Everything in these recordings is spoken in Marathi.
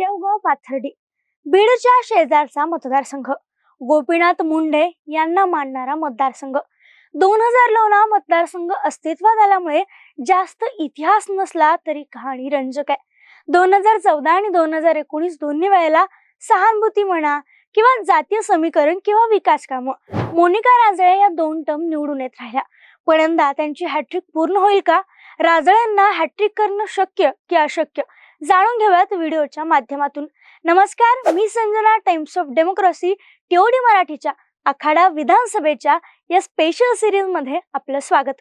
शेवगाव पाथर्डी. बीडच्या शेजारचा मतदारसंघ. गोपीनाथ मुंडे यांना मानणारा मतदारसंघ. दोन हजार लोना मतदारसंघ अस्तित्वात आल्यामुळे जास्त इतिहास नसला तरी कहाणी रंजक आहे. दोन हजार चौदा आणि दोन हजार एकोणीस दोन्ही वेळेला सहानुभूती म्हणा किंवा जातीय समीकरण किंवा विकास कामं. मोनिका राजळे या दोन टर्म निवडून येत राहिल्या. पण यंदा त्यांची हॅट्रिक पूर्ण होईल का? राजळेंना हॅट्रिक करणं शक्य की अशक्य? जाणून घेऊयात व्हिडिओच्या माध्यमातून. नमस्कार मी Sanjana Times of Democracy TOD मराठीच्या आखाडा विधानसभेच्या या स्पेशल सिरीजमध्ये आपलं स्वागत.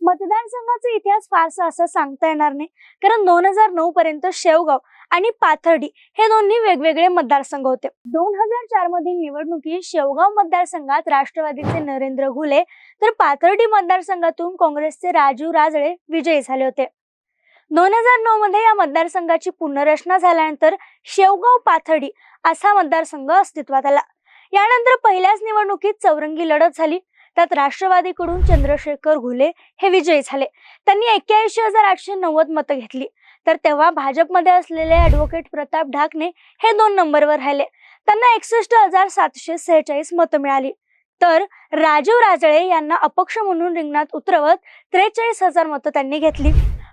मतदारसंघाचा इतिहास फारसा असं सांगता येणार नाही कारण दोन हजार नऊ पर्यंत शेवगाव आणि पाथर्डी हे दोन्ही वेगवेगळे मतदारसंघ होते. दोन हजार चार मधील निवडणुकीत शेवगाव मतदारसंघात राष्ट्रवादीचे नरेंद्र घुले तर पाथर्डी मतदारसंघातून काँग्रेसचे राजू राजळे विजयी झाले होते. दोन हजार नऊ मध्ये या मतदारसंघाची पुनर्रचना झाल्यानंतर शेवगाव पाथडी असा मतदारसंघ अस्तित्वात आला. यानंतर पहिल्याच निवडणुकीत चौरंगी लढत झाली. त्यात राष्ट्रवादीकडून चंद्रशेखर घुले हे विजयी झाले. त्यांनी एक्क्याऐंशी हजार आठशे नव्वद मतं घेतली. तर तेव्हा भाजपमध्ये असलेले ऍडव्होकेट प्रताप ढाकणे हे दोन नंबरवर राहिले. त्यांना एकसष्ट हजार सातशे सेहेचाळीस मतं मिळाली. तर राजीव राजळे यांना अपक्ष म्हणून रिंगणात उतरवत त्रेचाळीस हजार मतं त्यांनी घेतली.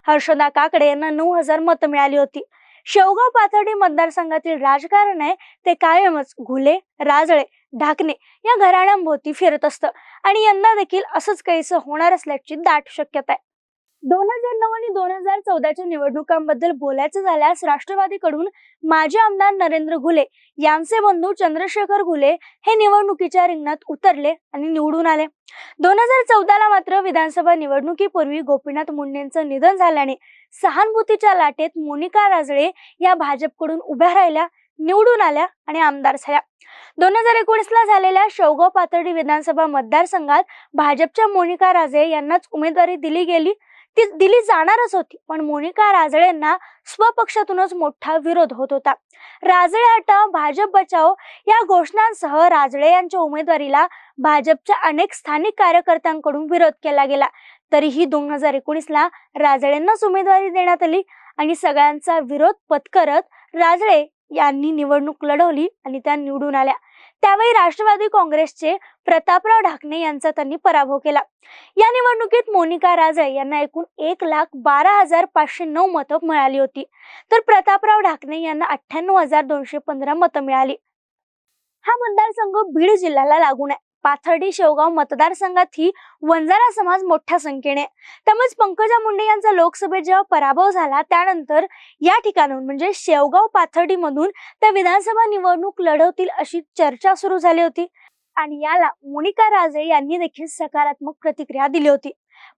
हर्षदा काकडे यांना नऊ हजार मतं मिळाली होती. शेवगाव पाथर्डी मतदारसंघातील राजकारण आहे ते कायमच घुले राजळे ढाकणे या घराण्यांभोवती फिरत असतं. आणि यंदा देखील असंच काहीसं होणार असल्याची दाट शक्यता आहे. दोन हजार नऊ आणि दोन हजार चौदाच्या निवडणुकांबद्दल बोलायचं झाल्यास राष्ट्रवादीकडून माजी आमदार नरेंद्र घुले यांचे बंधू चंद्रशेखर घुले हे निवडणुकीच्या रिंगणात उतरले आणि निवडून आले. दोन हजार चौदाला मात्र विधानसभा निवडणुकीपूर्वी गोपीनाथ मुंडेंचं निधन झाल्याने सहानुभूतीच्या लाटेत मोनिका राजळे या भाजपकडून उभ्या राहिल्या निवडून आल्या आणि आमदार झाल्या. दोन हजार एकोणीस ला झालेल्या शेवगाव पाथर्डी विधानसभा मतदारसंघात भाजपच्या मोनिका राजे यांनाच उमेदवारी दिली गेली ती दिली जाणारच होती. पण मोनिका राजळेंना स्वपक्षातूनच मोठा विरोध होत होता. राजळे हटाव भाजप बचाव या घोषणांसह राजळे यांच्या उमेदवारीला भाजपच्या अनेक स्थानिक कार्यकर्त्यांकडून विरोध केला गेला. तरीही दोन हजार एकोणीसला राजळेंनाच उमेदवारी देण्यात आली आणि सगळ्यांचा विरोध पत्करत राजळे यांनी निवडणूक लढवली आणि त्या निवडून आल्या. त्यावेळी राष्ट्रवादी काँग्रेसचे प्रतापराव ढाकणे यांचा त्यांनी पराभव केला. या निवडणुकीत मोनिका राजळे यांना एकूण एक लाख बारा हजार पाचशे नऊ मतं मिळाली होती. तर प्रतापराव ढाकणे यांना अठ्ठ्याण्णव हजार दोनशे पंधरा मतं मिळाली. हा मतदारसंघ बीड जिल्ह्याला लागून आहे. पाथर्डी शेवगाव मतदारसंघात ही वंजारा समाज मोठ्या संख्येने. त्यामुळेच पंकजा मुंडे यांचा लोकसभेत जेव्हा पराभव झाला त्यानंतर या ठिकाणाहून म्हणजे शेवगाव पाथर्डी मधून त्या विधानसभा निवडणूक लढवतील अशी चर्चा सुरू झाली होती. आणि याला मोनिका राजे यांनी देखील सकारात्मक प्रतिक्रिया दिली होती.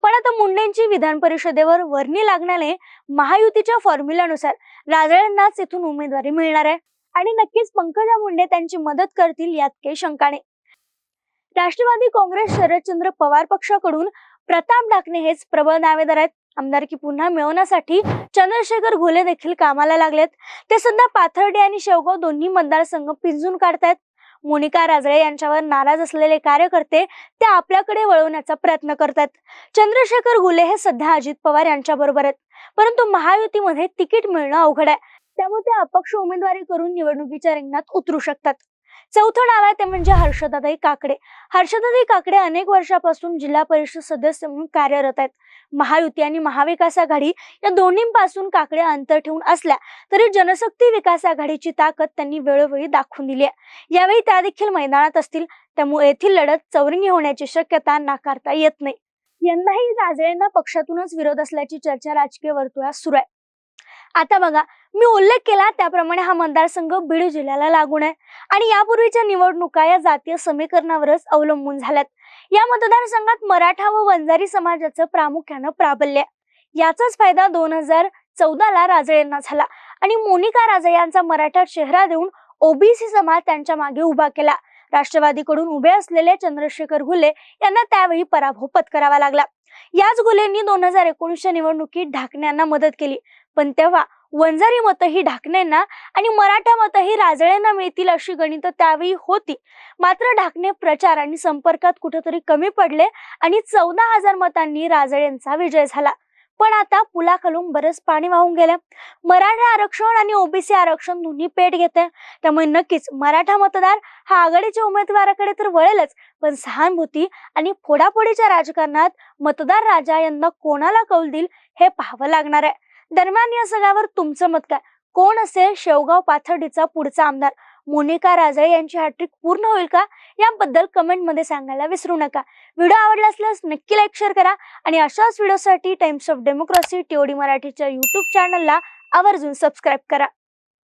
पण आता मुंडेंची विधान परिषदेवर वर्णी लागण्याने महायुतीच्या फॉर्म्युल्यानुसार राजळ्यांनाच इथून उमेदवारी मिळणार आहे. आणि नक्कीच पंकजा मुंडे त्यांची मदत करतील यात काही शंका नाही. राष्ट्रवादी काँग्रेस शरदचंद्र पवार पक्षाकडून प्रताप डाकणे हेच प्रबळ दावेदार आहेत. आमदारकी पुन्हा मिळवण्यासाठी चंद्रशेखर घोले देखील कामाला लागलेत. ते सध्या पाथर्डी आणि शेवगाव दोन्ही मतदारसंघ पिंजून काढतायत. मोनिका राजळे यांच्यावर नाराज असलेले कार्यकर्ते ते आपल्याकडे वळवण्याचा प्रयत्न करतात चंद्रशेखर घुले हे सध्या अजित पवार यांच्या बरोबर आहेत. परंतु महायुतीमध्ये तिकीट मिळणं अवघड आहे. त्यामुळे ते अपक्ष उमेदवारी करून निवडणुकीच्या रिंगणात उतरू शकतात. चौथं नाव आहे ते म्हणजे हर्षदाताई काकडे. हर्षदाताई काकडे अनेक वर्षापासून जिल्हा परिषद सदस्य म्हणून कार्यरत आहेत. महायुती आणि महाविकास आघाडी या दोन्हीपासून काकडे अंतर ठेवून असल्या तरी जनशक्ती विकास आघाडीची ताकद त्यांनी वेळोवेळी दाखवून दिली आहे. यावेळी त्या देखील मैदानात असतील. त्यामुळे येथील लढत चौरंगी होण्याची शक्यता नाकारता येत नाही. यंदाही राजळेंना पक्षातूनच विरोध असल्याची चर्चा राजकीय वर्तुळात सुरू आहे. आता बघा मी उल्लेख केला त्याप्रमाणे हा मतदारसंघ बीड जिल्ह्याला लागून आहे. आणि यापूर्वीच्या निवडणुका या जातीय समीकरणावरच अवलंबून झाल्यात. या मतदारसंघात मराठा व वंजारी समाजाचं प्रामुख्यानं प्राबल्य आहे. याचाच फायदा दोन हजार चौदाला राजळेंना झाला. आणि मोनिका राजे यांचा मराठा चेहरा देऊन ओबीसी समाज त्यांच्या मागे उभा केला. राष्ट्रवादीकडून उभे असलेले चंद्रशेखर घुले यांना त्यावेळी पराभव पत्करावा लागला. याच गुलेंनी दोन हजार एकोणीसच्या निवडणुकीत ढाकण्यांना मदत केली. पण तेव्हा वंजारी मतं ही आणि मराठा मतं ही राजळेंना मिळतील अशी गणित त्यावेळी होती. मात्र ढाकणे प्रचार आणि संपर्कात कुठेतरी कमी पडले आणि चौदा हजार मतांनी राजळेंचा विजय झाला. पण आता पुलाखालून बरंच पाणी वाहून गेलं. मराठा आरक्षण आणि ओबीसी आरक्षण दोन्ही पेट घेते त्यामुळे नक्कीच मराठा मतदार हा आघाडीच्या उमेदवाराकडे तर वळेलच. पण सहानुभूती आणि फोडाफोडीच्या राजकारणात मतदार राजा यांना कोणाला कौल देईल हे पाहावं लागणार आहे. दरम्यान या सगळ्यावर तुमचं मत काय? कोण असेल शेवगाव पाथर्डीचा पुढचा आमदार? मोनिका राजळे यांची हॅट्रिक पूर्ण होईल का? याबद्दल कमेंटमध्ये सांगायला विसरू नका. व्हिडिओ आवडला असल्यास नक्की लाईक शेअर करा आणि अशाच व्हिडिओसाठी टाइम्स ऑफ डेमोक्रेसी टीओडी मराठीच्या युट्यूब चॅनलला आवर्जून सबस्क्राईब करा.